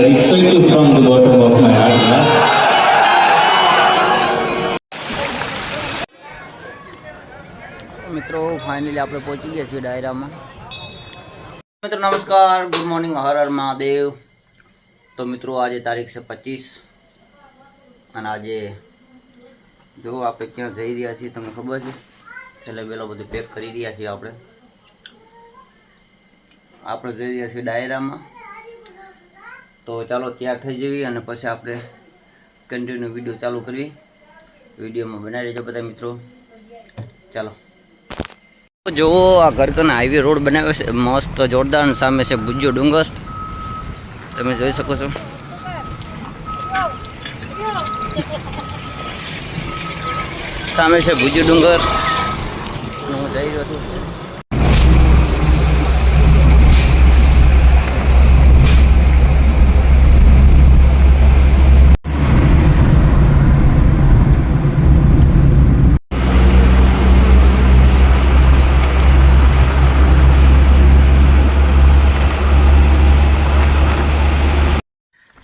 I respect you from the bottom of my heart. મિત્રો finally આપણે પહોંચી ગયા છીએ ડાયરામાં. મિત્રો, નમસ્કાર. Good morning Har Har Mahadev. તો મિત્રો, આજે તારીખ છે પચીસ. અને આજે જો આપણે ક્યાં જઈ રહ્યા છીએ, તમને ખબર છે? છેલ્લે પેલો બધું પેક કરી રહ્યા છીએ આપણે. આપણે જઈ રહ્યા છીએ ડાયરામાં. તો ચાલો તૈયાર થઈ જઈએ અને પછી આપણે કન્ટિન્યુ વીડિયો ચાલુ કરવી વિડીયોમાં બનાવી રહેજો બધા મિત્રો. ચાલો. જુઓ, આ ગરકન હાઈવે રોડ બનાવ્યો છે. મસ્ત જોરદાર સામે છે ભુજ્જો ડુંગર. તમે જોઈ શકો છો. સામે છે ભુજ્જો ડુંગર. હું જઈ રહ્યો છું.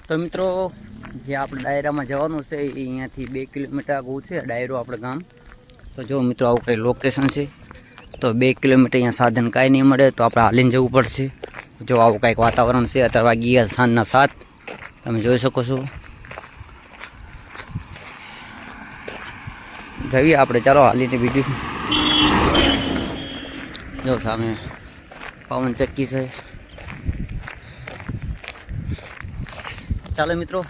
તો મિત્રો, જે આપણે ડાયરામાં જવાનું છે, એ અહીંયાથી બે કિલોમીટર આગળ છે, ડાયરો આપણે ગામ. તો જો મિત્રો, આવું કંઈ લોકેશન છે, તો બે કિલોમીટર અહીંયા સાધન કાંઈ નહીં મળે, તો આપણે હાલીને જવું પડશે. જો આવું કાંઈક વાતાવરણ છે, અત્યારે વાગી સાંજના સાત. તમે જોઈ શકો છો. જઈએ આપણે, ચાલો હાલીને બીજું જો સામે પવન ચક્કી છે. ચાલો મિત્રો.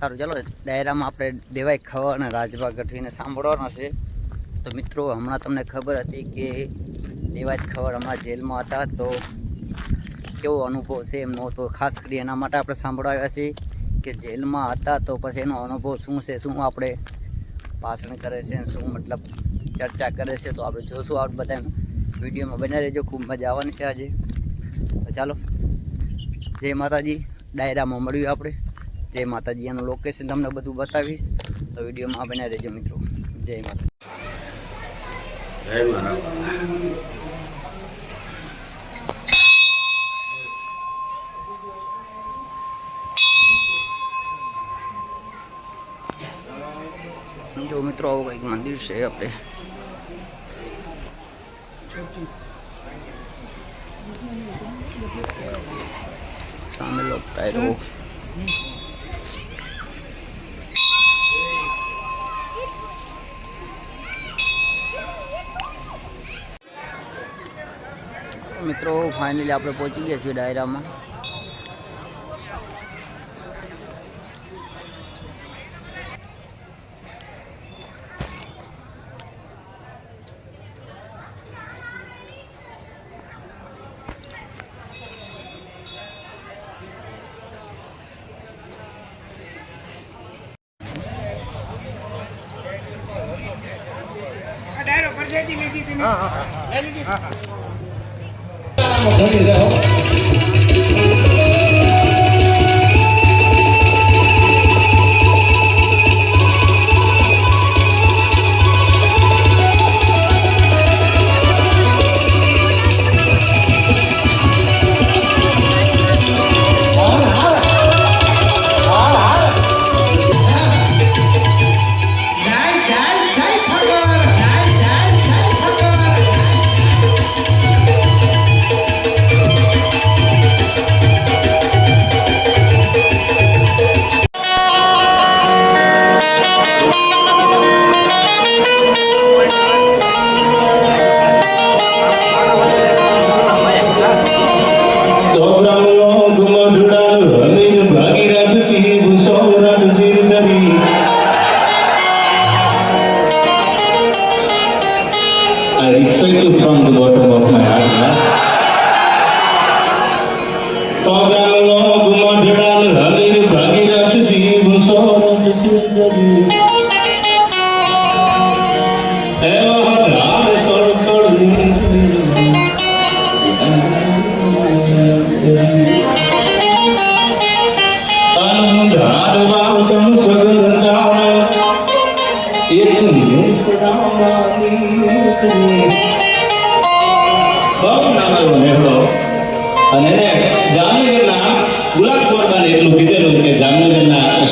સારું, ચાલો. ડાયરામાં આપણે દેવાય ખવા અને રાજભા ગઢવીને સાંભળવાના છે. તો મિત્રો, હમણાં તમને ખબર હતી કે દેવાય ખબર હમણાં જેલમાં હતા. તો કેવો અનુભવ છે એમનો? તો ખાસ કરી એના માટે આપણે સાંભળાવ્યા છે કે જેલમાં હતા તો પછી એનો અનુભવ શું છે, શું આપણે ભાષણ કરે છે, શું મતલબ ચર્ચા કરે છે, તો આપણે જોશું આપણે બધા વિડીયોમાં બનાવી રહેજો ખૂબ મજા આવવાની છે આજે. તો ચાલો. જય માતાજી. ડાયરામાં મળ્યું આપણે. જય માતાજી એનું લોકેશન તમને બધું બતાવીશ. તો વિડીયોમાં આપણે રહેજો મિત્રો. જય માતા જો મિત્રો આવું કંઈક મંદિર છે આપણે. મિત્રો ફાઇનલી આપણે પહોંચી ગયા છીએ ડાયરામાં. જય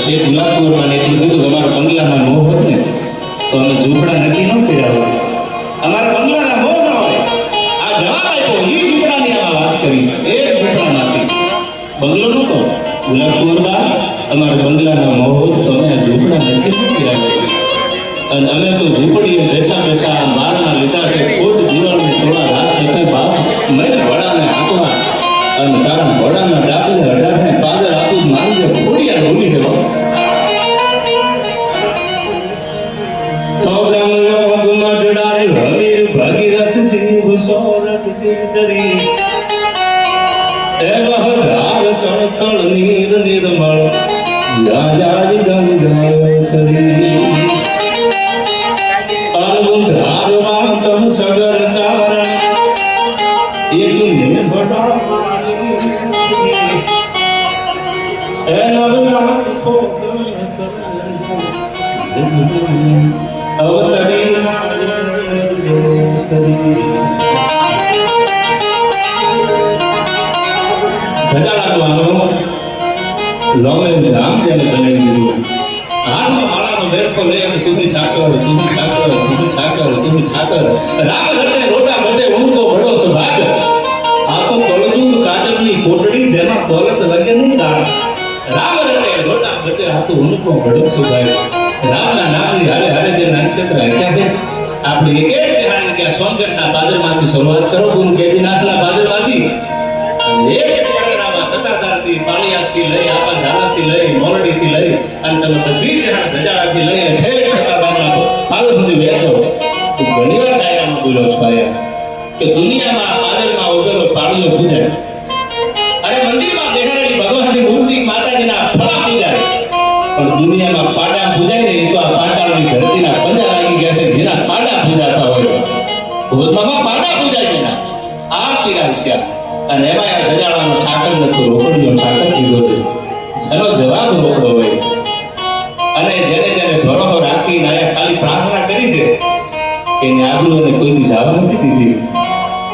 જામનગરના સ્ટેટ એટલું કીધું કે અમારા બંગલામાં મોહ હોત ને, તો અમે ઝૂંપડા નક્કી ન કર્યા હોત અમારા બંગલાના મોહ ન હોય આ જવાબ આપ્યો એ ઝૂંપડાની આમાં વાત કરી છે, એ ઝૂંપડામાંથી. બંગલો નહોતો ગુલાબકુંવરમાં અમારા બંગલાના મોહ હોત તો અમે આ ઝૂંપડા નક્કી ન કર્યા હોત અને અમે તો ઝૂંપડીએ બેઠા બેઠા બારના લીધા છે કોટ જીવનને થોડા રાત થતા બાપ મેં ઘોડાને હાંકવા અને તારા ઘોડાના ડાકલે સોરઠ સિંહ તરી એ બહધાર કણકણ નીર નિર્મળ. જા જાજ બનાવી દીધું હાથમાં માળાનો બેરકો લઈ અને તુમી ઠાકર તુમી ઠાકર તુમી ઠાકર તુમી ઠાકર રામ રટે બટે ઉનકો બડો સભાગ આ તો કળજુગ કોટડી જેમાં દોલત લગે નહીં દાળ રામ રટે રોટા બટે આ તો ઉનકો બડો સભાગ રામના હારે હારે જે નક્ષત્ર આખ્યા છે, આપણે એક કે સોનગઢના પાદરમાંથી શરૂઆત કરો ગુરુ ગેડીનાથના પાદરમાંથી એક એક સતાધારથી પાળિયાથી લઈ આપા ઝાલાથી લઈ, મોરડીથી લઈ, અને તમે બધી જ ગજાળાથી લઈ અને ઠેઠ સતાધારના ફાલ સુધી વહેતો તું. ઘણી વાર ડાયરામાં બોલ્યો છો આયા કે દુનિયામાં પાદરમાં ઉભેલો પાળિયો પૂજાય અરે મંદિરમાં દેખાડેલી ભગવાનની મૂર્તિ માતાજીના ફળા પૂજાય. પણ દુનિયામાં પાડા પૂજાય ને તો આ પાચાળની ધરતીના પંજા લાગી ગયા છે, જેના પાડા પૂજાતા હોય. ભોજમાં પાડા પૂજાય તેના આ ચિરાગ છે અને એમાં આ નતો રોકડીનો ઠાકર દીધો છે. જેનો જવાબ રોકડો હોય. અને જેને જેને ભરોસો રાખીને આયા ખાલી પ્રાર્થના કરી છે, એને આગળ એને કોઈ દી જવા નથી દીધી.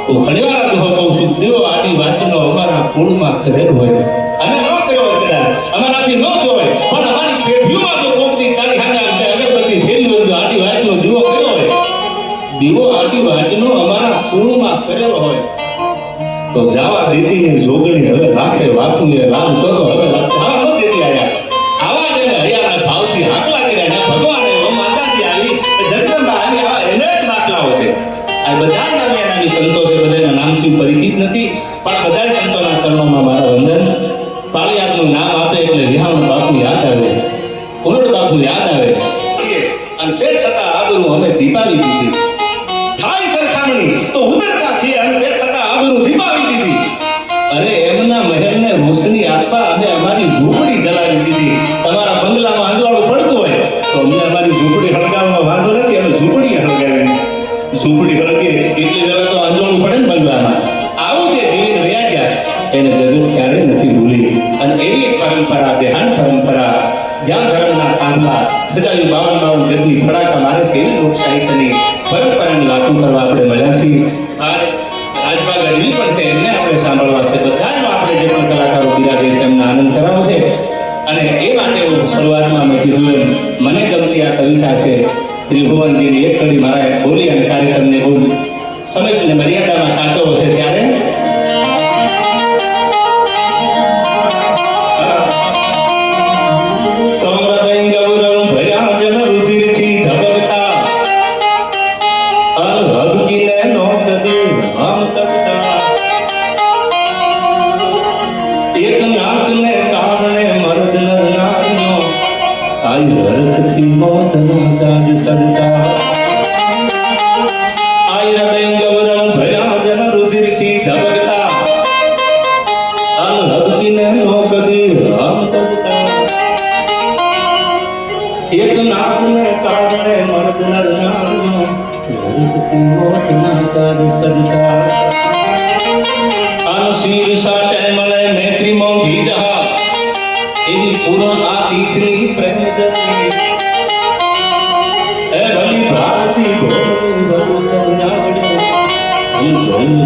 તો ઘણીવાર દુહો કહું છું આડી વાતનો અમારા કુળમાં કરેલ હોય. અને ન કર્યો હોય કદાચ અમારાથી ન થયો હોય પણ અમારી પેઢીઓમાં જો કોકની તારી આપણે અગરબત્તી ફેરવી હોય તો આડી વાટનો દીવો કર્યો હોય. દીવો આડી વાટનો અમારા કુળમાં કરેલો હોય. તો જાવા દીદીની જોગણી હવે રાખે વાતું તો તો હવે પરંપરાને લાગુ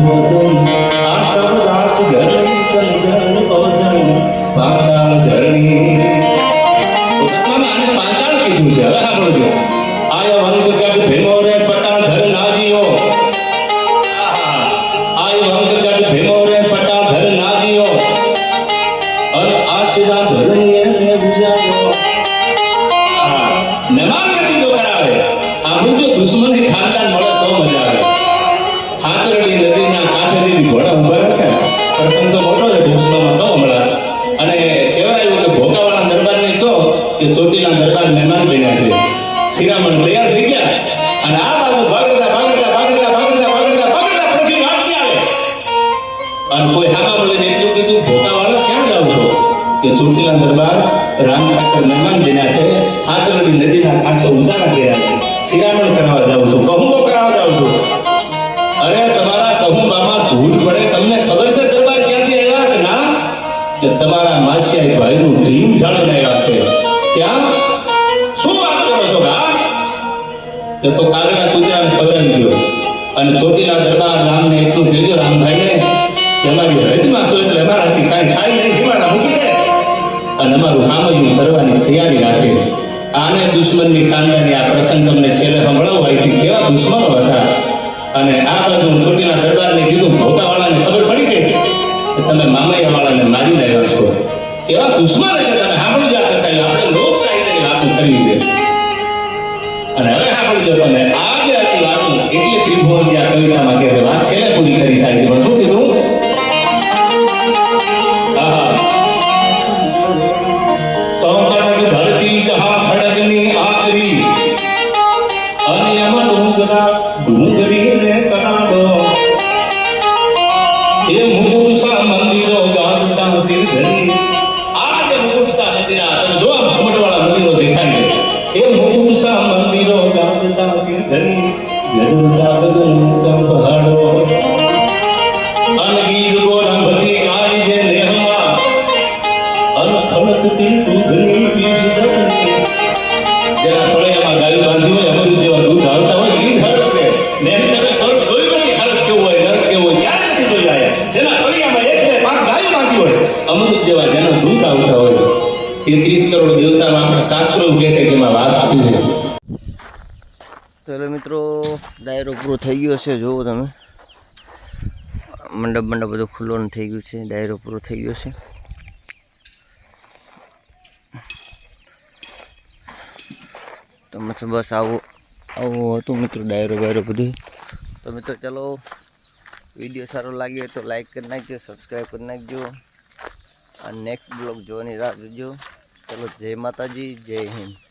હમ અને કોઈ હામા બોલીને એટલું કીધું, ભોકાવાળા, ક્યાં જાવ છો? કે ચોટીલા દરબાર રામ ઠાકર મહેમાન બન્યા છે. હાથરડી નદીના કાંઠે ઉતારા ગયા છે. શિરામણ કરાવવા જાઉં છું, કહુંબો કરાવવા જાઉં છું. અરે તમારા કહુંબામાં ધૂળ પડે, તમને ખબર છે દરબાર ક્યાંથી આવ્યા કે ના? કે તમારા માસિયાઈ ભાઈનું ઢીમ ઢાળીને આવ્યા છે. ક્યાં? શું વાત કરો છો હા તે તો કાગડા કૂતરાને ખવડાવી ગયો અને ચોટીલા દરબાર દુશ્મનો હતા. અને આ બાજુ ચોટીલા દરબારને કીધું ભોગાવાળાને ખબર પડી ગઈ કે તમે મામૈયાવાળાને મારી લાવ્યા છો. કેવા દુશ્મન છે તમે, સાંભળજો આ કથા આપણે લોક સાહિત્યની વાતો કરવી છે. અને હવે સાંભળજો તમે આ જે હતી વાતો, એટલે ત્રિભુવન જે આ કવિતામાં કહે છે, વાત છેલ્લે પૂરી કરી સાહિત્યમાં શું એમાં ડુંગરા ડુંગરી ને કરાડો. એ મુગુરસા મંદિરો ગાજતા સિરધરી. આ જે મુગુરસા મંદિર તમે જો ઘુમટવાળા મંદિરો દેખાય એ મુગુરસા મંદિરો ગાજતા સિરધરી. ગજરતા ગગન ઊંચા પહાડો અનગીર ગોરંભતી ગાય જે નેહમાં અનખળકતી દૂધની થઈ ગયો છે જુઓ તમે. મંડપ મંડપ બધું ખુલ્લો થઈ ગયું છે, ડાયરો પૂરો થઈ ગયો છે. તો મતલબ બસ આવું આવું હતું મિત્રો, ડાયરો બાયરો બધું. તો મિત્રો, ચલો, વીડિયો સારો લાગ્યો તો લાઈક કરી નાખજો સબસ્ક્રાઈબ કરી નાખજો. અને નેક્સ્ટ બ્લોગ જોવાની રાહ જોજો. ચલો, જય માતાજી, જય હિન્દ.